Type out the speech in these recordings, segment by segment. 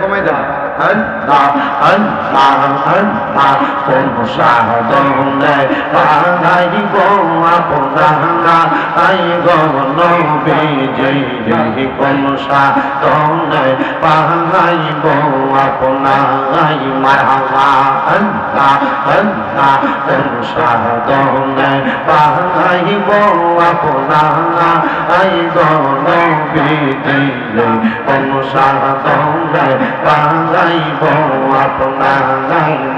কমায় দেয় কমাই দেন পাহাইব আপনাই মারহাবা আল্লাহ আল্লাহ কোন সাধনে পাহাইব আপনাই গনবী দিলে কোন সাধনে পাহাইব আপনার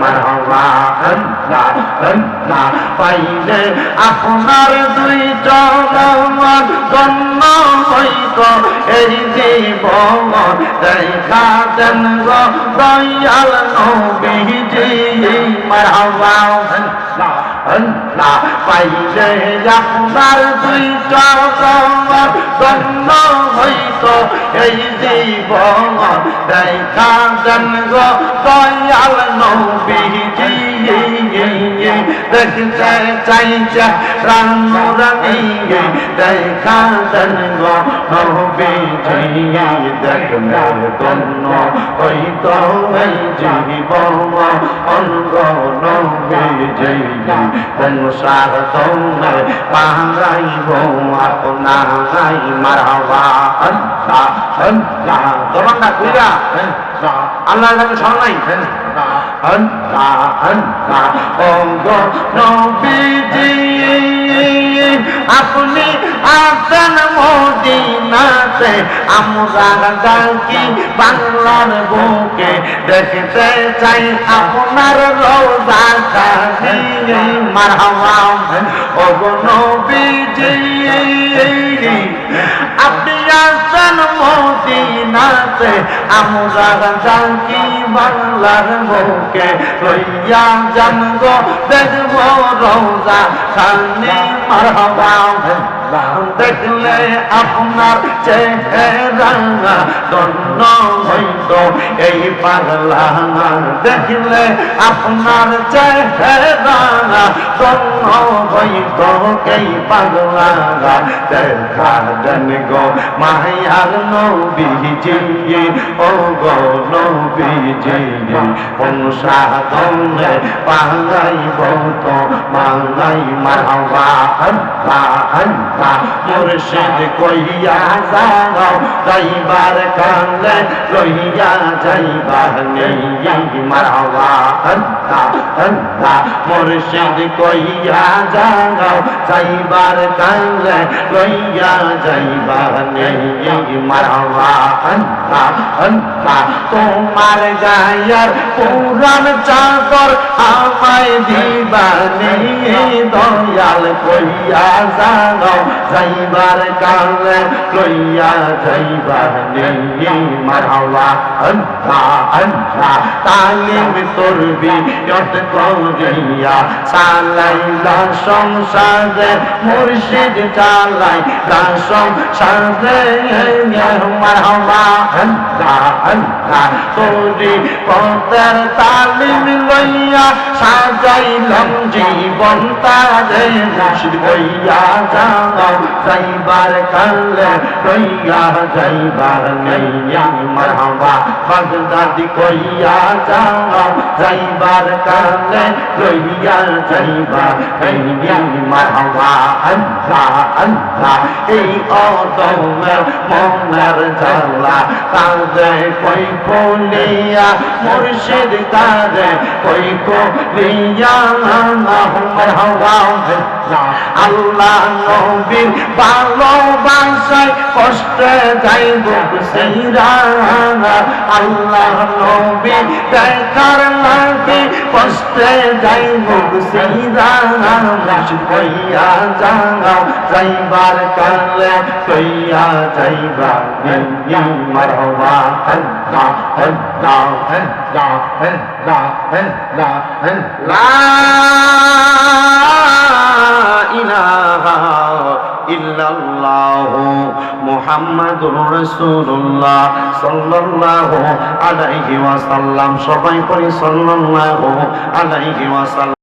মারহাবা আল্লাহ আল্লাহ, পাইলে আপনার দুই জনমান জন্ম হইত এই জীবন দেখা দেন দয়াল নবীজি। মারহাবা আল্লাহ পাইলে আপনার দুই চরণ জন্ম হইত। এই জীবন দেখা দেন গো দয়াল নবীজি। দেখতে চাইছে রানুরানি দেখা দেন গো নবীজি দেখলে তন্ন হইত আপনাই মারহাবা আল্লাহ আল্লাহ আল্লাহ আল্লাহ ও গো নবীজি, আপনি আসেন মদিনাতে, আমরা ডাকি বাংলার বুকে, দেখতে চাই আপনার রোজা কাহি মারহাবা ও গো নবীজি, আপনি মদিনাতে আমরা ডাকি বাংলার মুখে লইয়া জানব দেখব রোজা খানি মারবা দেখলে আপনার চেহারা দন্ন হইত এই পাগলা দেখলে আপনার চেহারা দন্ন হইত এই পাগলা দেখা দেন গো মায়ার নবীজি, ও গো নবীজি, কোন সাধনে পাগাইব তো মাঙ্গাই মারহাবা আল্লাহ আল্লাহ, মুর্শিদ কইয়া যাও যাইবার কালে লইয়া যাইবার নেই মারহাবা আল্লাহ আল্লাহ মুর্শিদ কইয়া যাও যাইবার কালে লইয়া যাইবার নেই মারহাবা আল্লাহ আল্লাহ তোমার গায়ার পুরান চাদর আমায় দিবানি দয়াল কইয়া জানো যাইবার কালে লইয়া যাইবার নেই মারহাবা আল্লাহ আল্লাহ তালিম তরবি যত করিয়া চালাইলা সংসারে মুর্শিদ চালাইলা সংসারে মারহাবা আল্লাহ তোরি পথের তালিম লইয়া সাজাইলাম জীবন তারে। মুর্শিদ কইয়া যাও, যাইবার কালে লইয়া যাইবার নেই মারহাবা। বাগদাদি কইয়া যাও, যাইবার কালে লইয়া যাইবার নেই মারহাবা। আল্লাহ আল্লাহ, এই অদমের মনের জ্বালা তারে কই বলিয়া মুর্শিদ তারে কই বলিয়া মারহাবা আল্লাহ নবীর ভালোবাসায় কষ্টে যাইব সেইরা আল্লাহ নবী দেখার লাগে কষ্টে যাইব সেইরা কইয়া যাও যাইবার কালে কইয়া যাইবা। মারহবা আল্লাহ আল্লাহ আল্লাহ আল্লাহ আল্লাহ আল্লাহ ইলাহা ইল্লাল্লাহ মুহাম্মাদুর রাসূলুল্লাহ সাল্লাল্লাহু আলাইহি ওয়াসাল্লাম। সবাই পড়ি সাল্লাল্লাহু আলাইহি ওয়াসাল্লাম।